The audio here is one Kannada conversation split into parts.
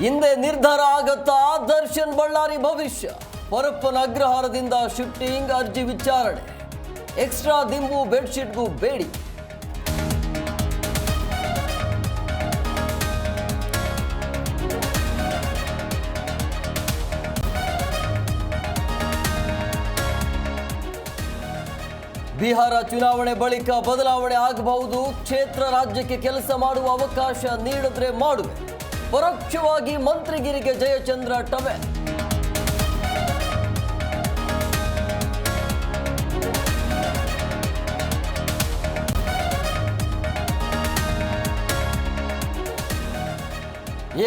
ಹಿಂದೆ ನಿರ್ಧಾರ ಆಗತ್ತಾ? ದರ್ಶನ್ ಬಳ್ಳಾರಿ ಭವಿಷ್ಯ. ಪರಪ್ಪನ ಅಗ್ರಹಾರದಿಂದ ಶಿಫ್ಟಿಂಗ್ ಅರ್ಜಿ ವಿಚಾರಣೆ. ಎಕ್ಸ್ಟ್ರಾ ದಿಂಬು ಬೆಡ್ಶೀಟ್ಗೂ ಬೇಡಿ. ಬಿಹಾರ ಚುನಾವಣೆ ಬಳಿಕ ಬದಲಾವಣೆ ಆಗಬಹುದು. ಕ್ಷೇತ್ರ ರಾಜ್ಯಕ್ಕೆ ಕೆಲಸ ಮಾಡುವ ಅವಕಾಶ ನೀಡಿದ್ರೆ ಮಾಡುವೆ. ಪರೋಕ್ಷವಾಗಿ ಮಂತ್ರಿಗಿರಿಗೆ ಜಯಚಂದ್ರ ಟವೆ.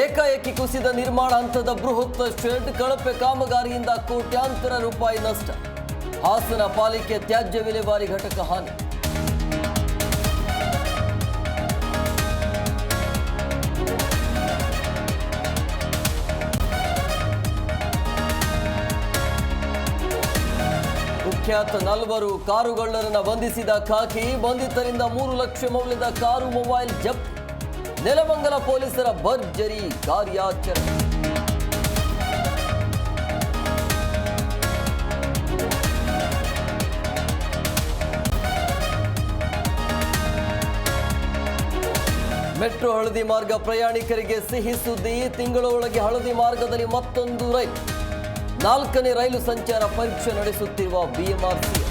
ಏಕಾಏಕಿ ಕುಸಿದ ನಿರ್ಮಾಣ ಹಂತದ ಬೃಹತ್ ಶೆಡ್ ಕಳಪೆ ಕಾಮಗಾರಿಯಿಂದ ಕೋಟ್ಯಾಂತರ ರೂಪಾಯಿ ನಷ್ಟ. ಹಾಸನ ಪಾಲಿಕೆ ತ್ಯಾಜ್ಯ ವಿಲೇವಾರಿ ಘಟಕ ಹಾನಿ. ಕುಖ್ಯಾತ ನಲ್ವರು ಕಾರುಗಳ್ಳರನ್ನ ಬಂಧಿಸಿದ ಖಾಕಿ, ಬಂಧಿತರಿಂದ ಮೂರು ಲಕ್ಷ ಮೌಲ್ಯದ ಕಾರು, ಮೊಬೈಲ್, ಜಪ್, ನೆಲಮಂಗಲ ಪೊಲೀಸರ ಭರ್ಜರಿ ಕಾರ್ಯಾಚರಣೆ. ಮೆಟ್ರೋ ಹಳದಿ ಮಾರ್ಗ ಪ್ರಯಾಣಿಕರಿಗೆ ಸಿಹಿ ಸುದ್ದಿ, ತಿಂಗಳೊಳಗೆ ಹಳದಿ ಮಾರ್ಗದಲ್ಲಿ ಮತ್ತೊಂದು ರೈಲು. ನಾಲ್ಕನೇ ರೈಲು ಸಂಚಾರ ಪರೀಕ್ಷೆ ನಡೆಸುತ್ತಿರುವ ಬಿಎಂಆರ್ಸಿ.